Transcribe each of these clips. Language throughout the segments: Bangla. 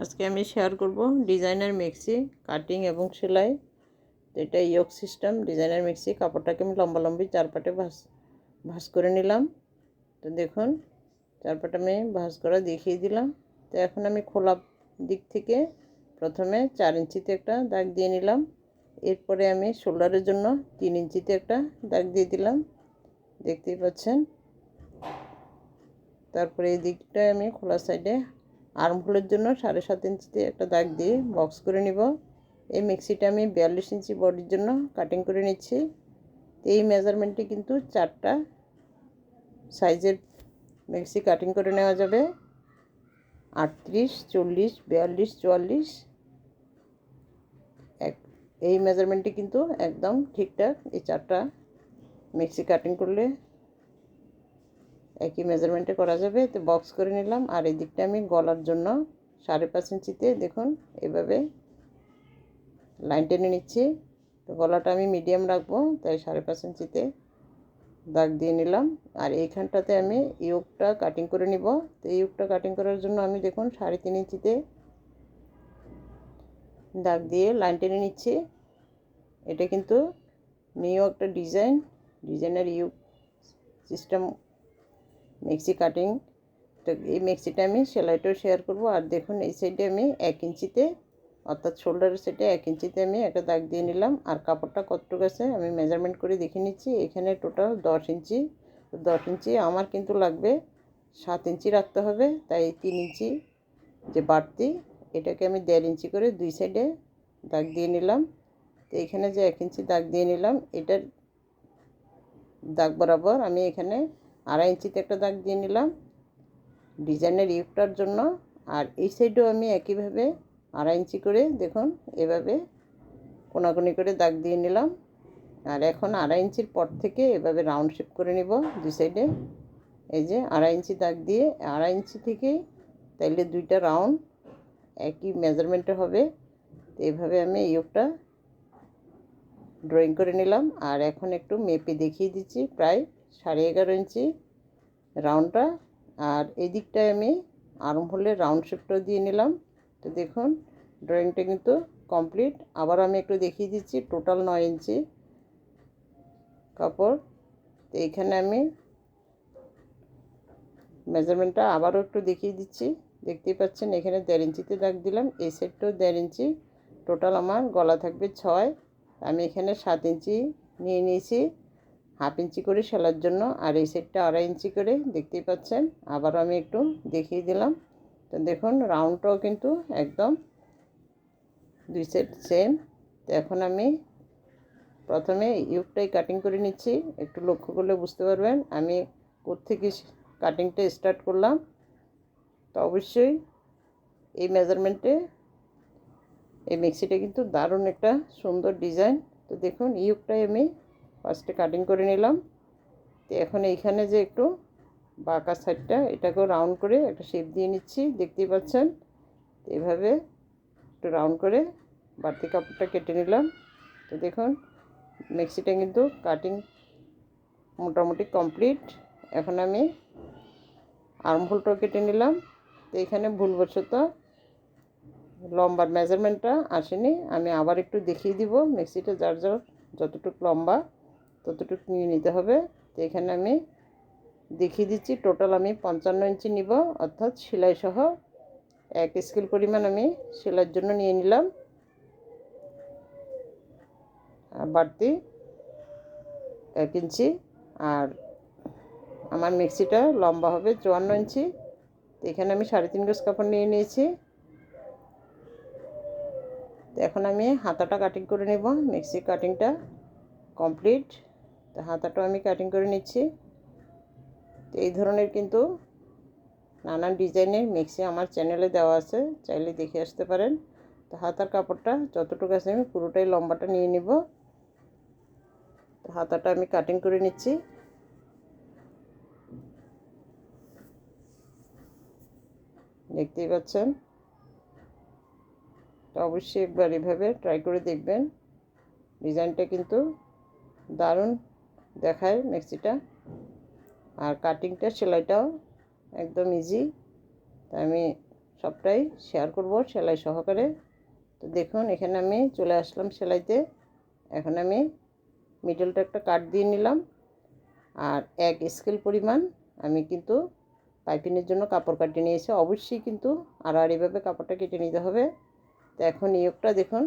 আজকে আমি শেয়ার করব ডিজাইনার মেক্সি কাটিং এবং সেলাই। তো এটা ইয়ক সিস্টেম ডিজাইনার মেক্সি কাপড়টাকে আমি লম্বা লম্বি চার পাটে ভাস ভাস করে নিলাম। তো দেখুন চার পাটে আমি ভাস করা দেখিয়ে দিলাম। তো এখন আমি খোলা দিক থেকে প্রথমে চার ইঞ্চিতে একটা দাগ দিয়ে নিলাম। এরপরে আমি শোল্ডারের জন্য তিন ইঞ্চিতে একটা দাগ দিয়ে দিলাম। দেখতেই পাচ্ছেন? তারপরে এই দিকটায় আমি খোলা সাইডে আর্মহোলের জন্য সাড়ে সাত ইঞ্চিতে একটা দাগ দিয়ে বক্স করে নিব। এই মিক্সিটা আমি বিয়াল্লিশ ইঞ্চি বডির জন্য কাটিং করে নিচ্ছি। এই মেজারমেন্টে কিন্তু চারটা সাইজের মিক্সি কাটিং করে নেওয়া যাবে। আটত্রিশ, চল্লিশ, বিয়াল্লিশ, চুয়াল্লিশ। এক, এই মেজারমেন্টে কিন্তু একদম ঠিকঠাক এই চারটা মিক্সি কাটিং করলে একই মেজারমেন্টে করা যাবে। তো বক্স করে নিলাম। আর এই দিকটা আমি গলার জন্য সাড়ে পাঁচ ইঞ্চিতে দেখুন, এভাবে লাইন টেনে নিচ্ছি। তো গলাটা আমি মিডিয়াম রাখব, তাই সাড়ে পাঁচ ইঞ্চিতে দাগ দিয়ে নিলাম। আর এইখানটাতে আমি ইউকটা কাটিং করে নিব। তো ইউকটা কাটিং করার জন্য আমি দেখুন, সাড়ে তিন ইঞ্চিতে দাগ দিয়ে লাইন টেনে নিচ্ছি। এটা কিন্তু নিউ একটা ডিজাইন ডিজাইনের ইউক সিস্টেম মিক্সি কাটিং। তো এই মিক্সিটা আমি সেলাইটাও শেয়ার করব। আর দেখুন, এই সাইডে আমি এক ইঞ্চিতে, অর্থাৎ শোল্ডারের সাইডে এক ইঞ্চিতে আমি একটা দাগ দিয়ে নিলাম। আর কাপড়টা কতটুকু আছে আমি মেজারমেন্ট করে দেখে নিচ্ছি। এখানে টোটাল দশ ইঞ্চি। দশ ইঞ্চি আমার কিন্তু লাগবে, সাত ইঞ্চি রাখতে হবে। তাই তিন ইঞ্চি যে বাড়তি, এটাকে আমি দেড় ইঞ্চি করে দুই সাইডে দাগ দিয়ে নিলাম। তো এখানে যে এক ইঞ্চি দাগ দিয়ে নিলাম, এটার দাগ বরাবর আমি এখানে আড়াই ইঞ্চিতে একটা দাগ দিয়ে নিলাম। ডিজাইনের ইউকটার জন্য। আর এই সাইডেও আমি একইভাবে আড়াই ইঞ্চি করে, দেখুন, এভাবে কোনাকুনি করে দাগ দিয়ে নিলাম। আর এখন আড়াই ইঞ্চির পর থেকে এভাবে রাউন্ড শেপ করে নিব দুই সাইডে এই যে আড়াই ইঞ্চি দাগ দিয়ে, আড়াই ইঞ্চি থেকে তাইলে দুইটা রাউন্ড একই মেজারমেন্টে হবে। তো আমি ইউকটা ড্রয়িং করে নিলাম। আর এখন একটু মেপে দেখিয়ে দিচ্ছি প্রায় সাড়ে এগারো ইঞ্চি রাউন্ডটা, আর এই দিকটায় আমি আরম হলে রাউন্ড শেপটাও দিয়ে নিলাম। তো দেখুন, ড্রয়িংটা কিন্তু কমপ্লিট। আবার আমি একটু দেখিয়ে দিচ্ছি, টোটাল নয় ইঞ্চি কাপড়। তো এইখানে আমি মেজারমেন্টটা আবারও একটু দেখিয়ে দিচ্ছি। দেখতেই পাচ্ছেন, এখানে দেড় ইঞ্চিতে দাগ দিলাম। এই সেটটাও দেড় ইঞ্চি। টোটাল আমার গলা থাকবে ছয়। আমি এখানে সাত ইঞ্চি নিয়ে নিয়েছি। হাফ ইঞ্চি করে সেলার জন্য আর এই সেটটা আড়াই ইঞ্চি করে, দেখতেই পাচ্ছেন। আবারও আমি একটু দেখিয়ে দিলাম। তো দেখুন, রাউন্ডটাও কিন্তু একদম দুই সেট সেম তো এখন আমি প্রথমে ইউকটাই কাটিং করে নিচ্ছি। একটু লক্ষ্য করলে বুঝতে পারবেন, আমি কোত্থেকে কাটিংটা স্টার্ট করলাম। তো অবশ্যই এই মেজারমেন্টে এই মিক্সিটা কিন্তু দারুণ একটা সুন্দর ডিজাইন তো দেখুন, ইউকটাই আমি ফার্স্টে কাটিং করে নিলাম। তো এখন এইখানে যে একটু বাঁকা সাইডটা এটাকেও রাউন্ড করে একটা শেপ দিয়ে নিচ্ছি, দেখতেই পাচ্ছেন? এইভাবে একটু রাউন্ড করে বাড়তি কাপড়টা কেটে নিলাম। তো দেখুন মিক্সিটা কিন্তু কাটিং মোটামুটি কমপ্লিট এখন আমি আর্মহোলটাও কেটে নিলাম। তো এখানে ভুলবশত লম্বার মেজারমেন্টটা আসেনি। আমি আবার একটু দেখিয়ে দিব মিক্সিটা যার যার যতটুকু লম্বা। ততটুকু নিয়ে নিতে হবে। তো এখানে আমি দেখিয়ে দিচ্ছি টোটাল আমি পঞ্চান্ন ইঞ্চি নিব, অর্থাৎ সেলাই সহ এক স্কেল পরিমাণ আমি সেলাইয়ের জন্য নিয়ে নিলাম। বাড়তি এক ইঞ্চি। আর আমার মিক্সিটা লম্বা হবে চুয়ান্ন ইঞ্চি। তো এখানে আমি সাড়ে তিন গজ কাপড় নিয়ে নিয়েছি। এখন আমি হাতাটা কাটিং করে নেব। মিক্সি কাটিংটা কমপ্লিট তো হাতাটাও আমি কাটিং করে নিচ্ছি। তো এই ধরনের কিন্তু নানান ডিজাইনের মিক্সি আমার চ্যানেলে দেওয়া আছে, চাইলে দেখে আসতে পারেন। তো হাতার কাপড়টা যতটুকু আছে আমি পুরোটাই লম্বাটা নিয়ে নিব। তো হাতাটা আমি কাটিং করে নিচ্ছি। দেখতেই পাচ্ছেন? অবশ্যই একবার এভাবে ট্রাই করে দেখবেন। ডিজাইনটা কিন্তু দারুণ। দেখায় মেক্সিটা। আর কাটিংটা সেলাইটাও একদম ইজি তাই আমি সবটাই শেয়ার করব সেলাই সহকারে। তো দেখুন, এখানে আমি চলে আসলাম সেলাইতে। এখন আমি মিডলটা একটা কাট দিয়ে নিলাম। আর এক স্কেল পরিমাণ আমি কিন্তু পাইপিনের জন্য কাপড় কাটিয়ে নিয়েছি। অবশ্যই কিন্তু আড়াআড়িভাবে কাপড়টা কেটে নিতে হবে। তো এখন ইয়োগটা দেখুন,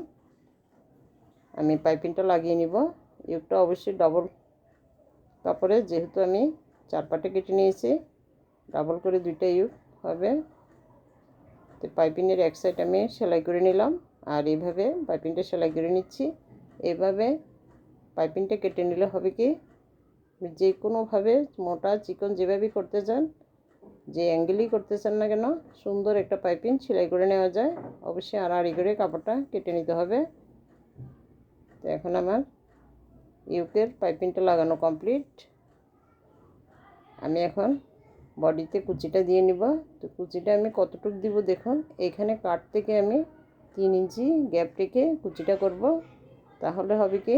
আমি পাইপিনটা লাগিয়ে নিব। ইয়োগটা অবশ্যই ডবল কাপড়ে যেহেতু আমি চার পাটে কেটে নিয়েছি ডাবল করে দুইটা ইউগ হবে। তো পাইপিংয়ের এক সাইড আমি সেলাই করে নিলাম, আর এইভাবে পাইপিংটা সেলাই করে নিচ্ছি। এইভাবে পাইপিংটা কেটে নিলে হবে কি যে কোনোভাবে মোটা চিকন যেভাবেই করতে চান, যে অ্যাঙ্গেলই করতে চান না কেন, সুন্দর একটা পাইপিং সেলাই করে নেওয়া যায়। অবশ্যই আড়াআড়ি করে কাপড়টা কেটে নিতে হবে। তো এখন আমার ইউকের পাইপিংটা লাগানো কমপ্লিট আমি এখন বডিতে কুচিটা দিয়ে নিব। তো কুচিটা আমি কতটুকু দিব দেখুন, এখানে কাট থেকে আমি তিন ইঞ্চি গ্যাপ রেখে কুচিটা করব। তাহলে হবে কি,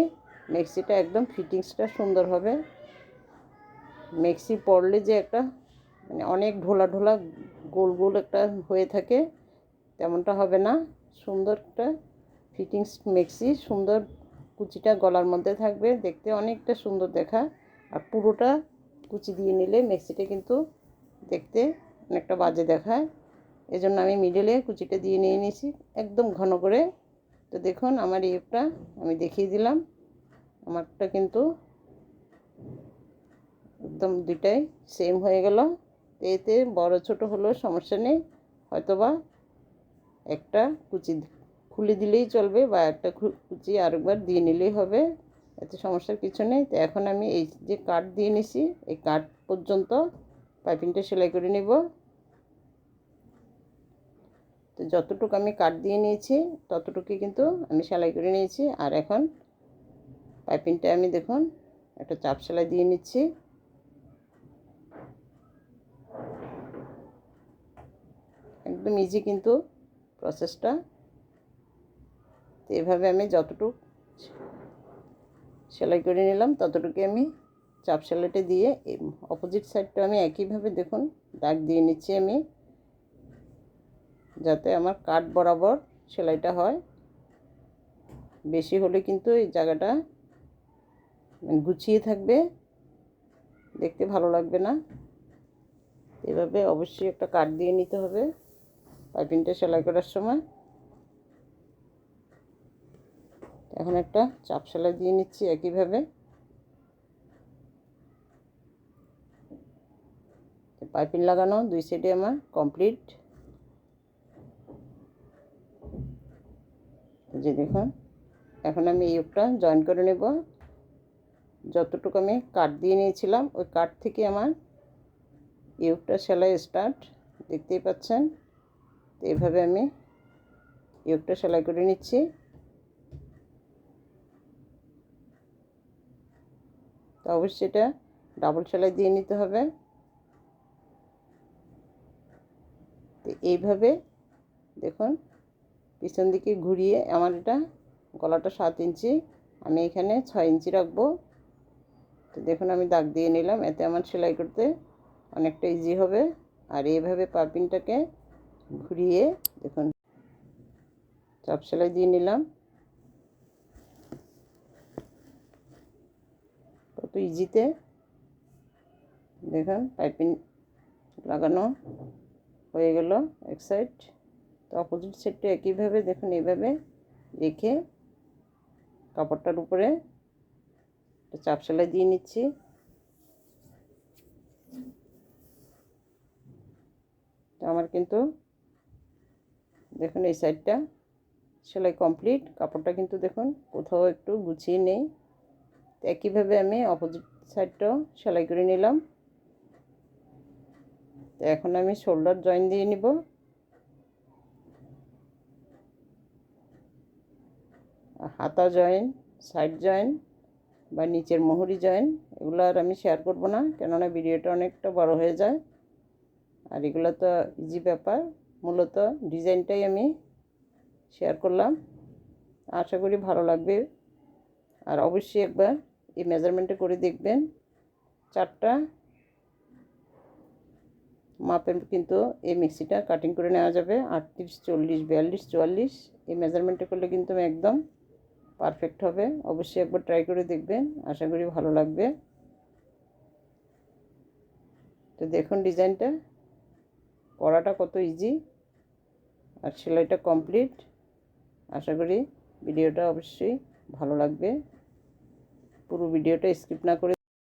মেক্সিটা একদম ফিটিংসটা সুন্দর হবে। মেক্সি পড়লে যে একটা মানে অনেক ঢোলা ঢোলা গোল গোল একটা হয়ে থাকে, তেমনটা হবে না। সুন্দর একটা ফিটিংস, মেক্সি সুন্দর কুচিটা গলার মধ্যে থাকবে, দেখতে অনেকটা সুন্দর দেখা। আর পুরোটা কুচি দিয়ে নিলে মেক্সিটা কিন্তু দেখতে অনেকটা বাজে দেখায়। এজন্য আমি মিডলে কুচিটা দিয়ে নিয়ে নিয়েছি, একদম ঘন করে। তো দেখুন, আমার ইয়েটা আমি দেখিয়ে দিলাম। আমারটা কিন্তু একদম দুইটাই সেম হয়ে গেল। এতে বড় ছোট হলেও সমস্যা নেই। হয়তোবা একটা কুচি খুলে দিলেই চলবে বা একটা কুচি আরেকবার দিয়ে নিলেই হবে, এতে সমস্যার কিছু নেই। তো এখন আমি এই যে কাঠ দিয়ে নিছি, এই কাঠ পর্যন্ত পাইপিংটা সেলাই করে নেব। তো যতটুকু আমি কাট দিয়ে নিয়েছি, ততটুকুই কিন্তু আমি সেলাই করে নিয়েছি। আর এখন পাইপিংটা আমি দেখুন, একটা চাপ সেলাই দিয়ে নিচ্ছি। একদম ইজি কিন্তু প্রসেসটা তো এভাবে আমি যতটুকু সেলাই করে নিলাম ততটুকু আমি চাপ সেলাইটা দিয়ে অপোজিট সাইডটা আমি একইভাবে দেখুন, দাগ দিয়ে নিচ্ছি আমি, যাতে আমার কাট বরাবর সেলাইটা হয়। বেশি হলে কিন্তু এই জায়গাটা গুছিয়ে থাকবে, দেখতে ভালো লাগবে না। এভাবে অবশ্যই একটা কাট দিয়ে নিতে হবে, পাইপিংটা সেলাই করার সময়। এখন একটা চাপ সেলাই দিয়ে নিচ্ছি একইভাবে। পাইপিং লাগানো, দুই সাইডে আমার কমপ্লিট। যে দেখুন, এখন আমি ইউকটা জয়েন করে নেব। যতটুকু আমি কাট দিয়ে নিয়েছিলাম, ওই কাট থেকে আমার ইউকটা সেলাই স্টার্ট, দেখতেই পাচ্ছেন। তো এইভাবে আমি ইউকটা সেলাই করে নিচ্ছি। তো অবশ্যই এটা ডাবল সেলাই দিয়ে নিতে হবে। তো এইভাবে দেখুন, পিছন দিকে ঘুরিয়ে আমার এটা গলাটা সাত ইঞ্চি, আমি এখানে ছয় ইঞ্চি রাখব। তো দেখুন, আমি দাগ দিয়ে নিলাম, এতে আমার সেলাই করতে অনেকটা ইজি হবে। আর এইভাবে পাপিংটাকে ঘুরিয়ে দেখুন, চাপ সেলাই দিয়ে নিলাম কত ইজিতে দেখুন পাইপিং লাগানো হয়ে গেল এক সাইড তো অপোজিট সাইডটা একইভাবে দেখুন, এইভাবে রেখে কাপড়টার উপরে চাপ সেলাই দিয়ে নিচ্ছি। তো আমার কিন্তু দেখুন এই সাইডটা সেলাই কমপ্লিট কাপড়টা কিন্তু দেখুন কোথাও একটু গুছিয়ে নেই। তো একইভাবে আমি অপোজিট সাইডটাও সেলাই করে নিলাম। তো এখন আমি শোল্ডার জয়েন দিয়ে নিব। হাতা জয়েন সাইড জয়েন বা নিচের মোহরি জয়েন এগুলো আর আমি শেয়ার করব না, কেননা ভিডিওটা অনেকটা বড় হয়ে যায়। আর এগুলো তো ইজি ব্যাপার, মূলত ডিজাইনটাই আমি শেয়ার করলাম। আশা করি ভালো লাগবে। আর অবশ্যই একবার এই মেজারমেন্টে করে দেখবেন, চারটা মাপের কিন্তু এই মিক্সিটা কাটিং করে নেওয়া যাবে। আটত্রিশ, চল্লিশ, বিয়াল্লিশ, চুয়াল্লিশ, এই মেজারমেন্টে করলে কিন্তু একদম পারফেক্ট হবে। অবশ্যই একবার ট্রাই করে দেখবেন, আশা করি ভালো লাগবে। তো দেখুন ডিজাইনটা করাটা কত ইজি আর সেলাইটা কমপ্লিট আশা করি ভিডিওটা অবশ্যই ভালো লাগবে। পুরো ভিডিওটা স্কিপ না করে